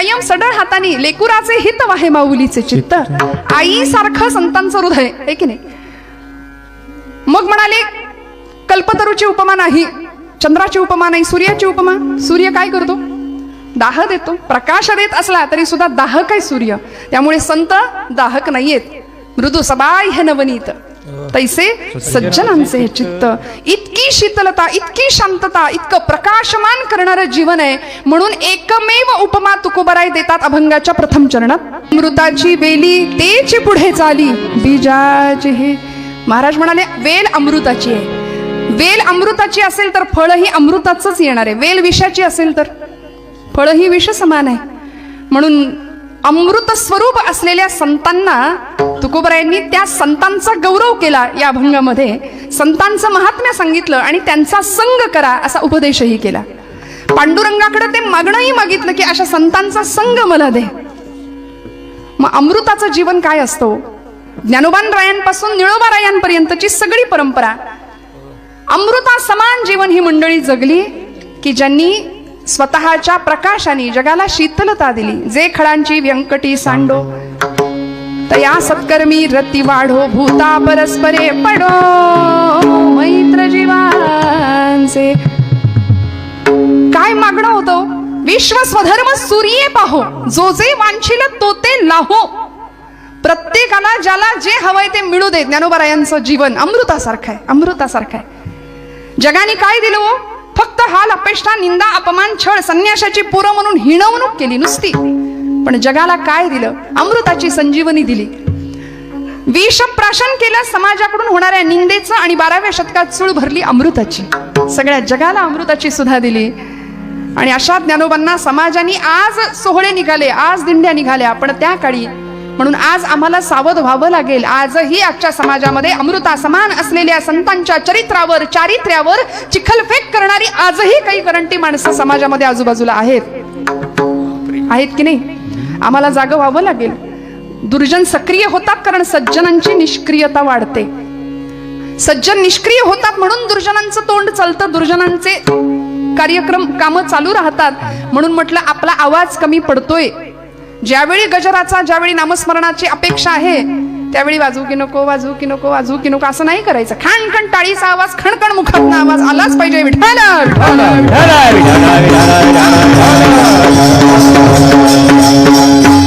कायम सडळ हाताने लेकुराचे हित वाहे माऊलीचे चित्त. आई सारखं संतांचं हृदय आहे की नाही? मग म्हणाले कल्पतरूची उपमा नाही चंद्राची उपमा नाही सूर्याची उपमा. सूर्य काय करतो? दाह देतो. प्रकाश देत असला तरी सुद्धा दाहक आहे सूर्य. त्यामुळे संत दाहक नाहीयेत. मृदू सबाय हे नवनीत. तैसे सज्जनांचे हे चित्त. इतकी शीतलता इतकी शांतता इतकं प्रकाशमान करणारं जीवन आहे. म्हणून एकमेव उपमा तुकोबराय देतात अभंगाच्या प्रथम चरणात. अमृताची वेली तेची पुढे चाली. बीजाचे हे महाराज म्हणाले वेल अमृताची आहे. वेल अमृताची असेल तर फळही अमृताचंच येणार आहे. वेल विषाची असेल तर फळही विष समान आहे. म्हणून अमृत स्वरूप असलेल्या संतांना तुकोबरायांनी त्या संतांचा गौरव केला या अभंगामध्ये संतांचं महात्म्य सांगितलं आणि त्यांचा संग करा असा उपदेशही केला. पांडुरंगाकडे ते मागणंही मागितलं की अशा संतांचा संग मला दे. मग अमृताचं जीवन काय असतो हो? ज्ञानोबान रायांपासून निळोबा रायांपर्यंतची सगळी परंपरा. अमृता समान जीवन ही मंडळी जगली की ज्यांनी स्वतःच्या प्रकाशाने जगाला शीतलता दिली. जे खळांची व्यंकटी सांडो तया सत्कर्मी रती वाढो भूता परस्परे पडो मैत्र जीवांचे. काय मागणं होतं? विश्व स्वधर्म सूर्ये पाहो जो जे वांछिल तो ते लाहो. प्रत्येकाला ज्याला जे हवंय ते मिळू दे. ज्ञानोबरायांचं जीवन अमृतासारखं आहे अमृतासारखं आहे. जगाने काय दिलं हो? फक्त हाल अपेष्टा निंदा अपमान छळ संन्याशाची पुरं म्हणून हिणवणूक केली नुसती. पण जगाला काय दिलं? अमृताची संजीवनी दिली. विष प्राशन केलं समाजाकडून होणाऱ्या निंदेचं आणि बाराव्या शतकात चूळ भरली अमृताची. सगळ्या जगाला अमृताची सुद्धा दिली. आणि अशा ज्ञानोबांना समाजाने आज सोहळे निघाले आज दिंड्या निघाल्या. पण त्या काळी म्हणून आज आम्हाला सावध व्हावं लागेल. आजही आजच्या समाजामध्ये अमृता समान असलेल्या संतांच्या चरित्रावर चारित्र्यावर चिखलफेक करणारी आजही काही करंटी माणसं समाजामध्ये आजूबाजूला आहेत. आहेत की नाही? आम्हाला जागं व्हावं लागेल दुर्जन सक्रिय होतात कारण सज्जनांची निष्क्रियता वाढते सज्जन निष्क्रिय होतात म्हणून दुर्जनांचं तोंड चालतं दुर्जनांचे कार्यक्रम कामं चालू राहतात म्हणून म्हटलं आपला आवाज कमी पडतोय ज्यावेळी गजराचा ज्यावेळी नामस्मरणाची अपेक्षा आहे त्यावेळी वाजू की नको वाजू की नको वाजू की नको असं नाही करायचं खणखण टाळीचा आवाज खणखण मुखातनं आवाज आलाच पाहिजे विठ्ठल विठ्ठल. विठाला.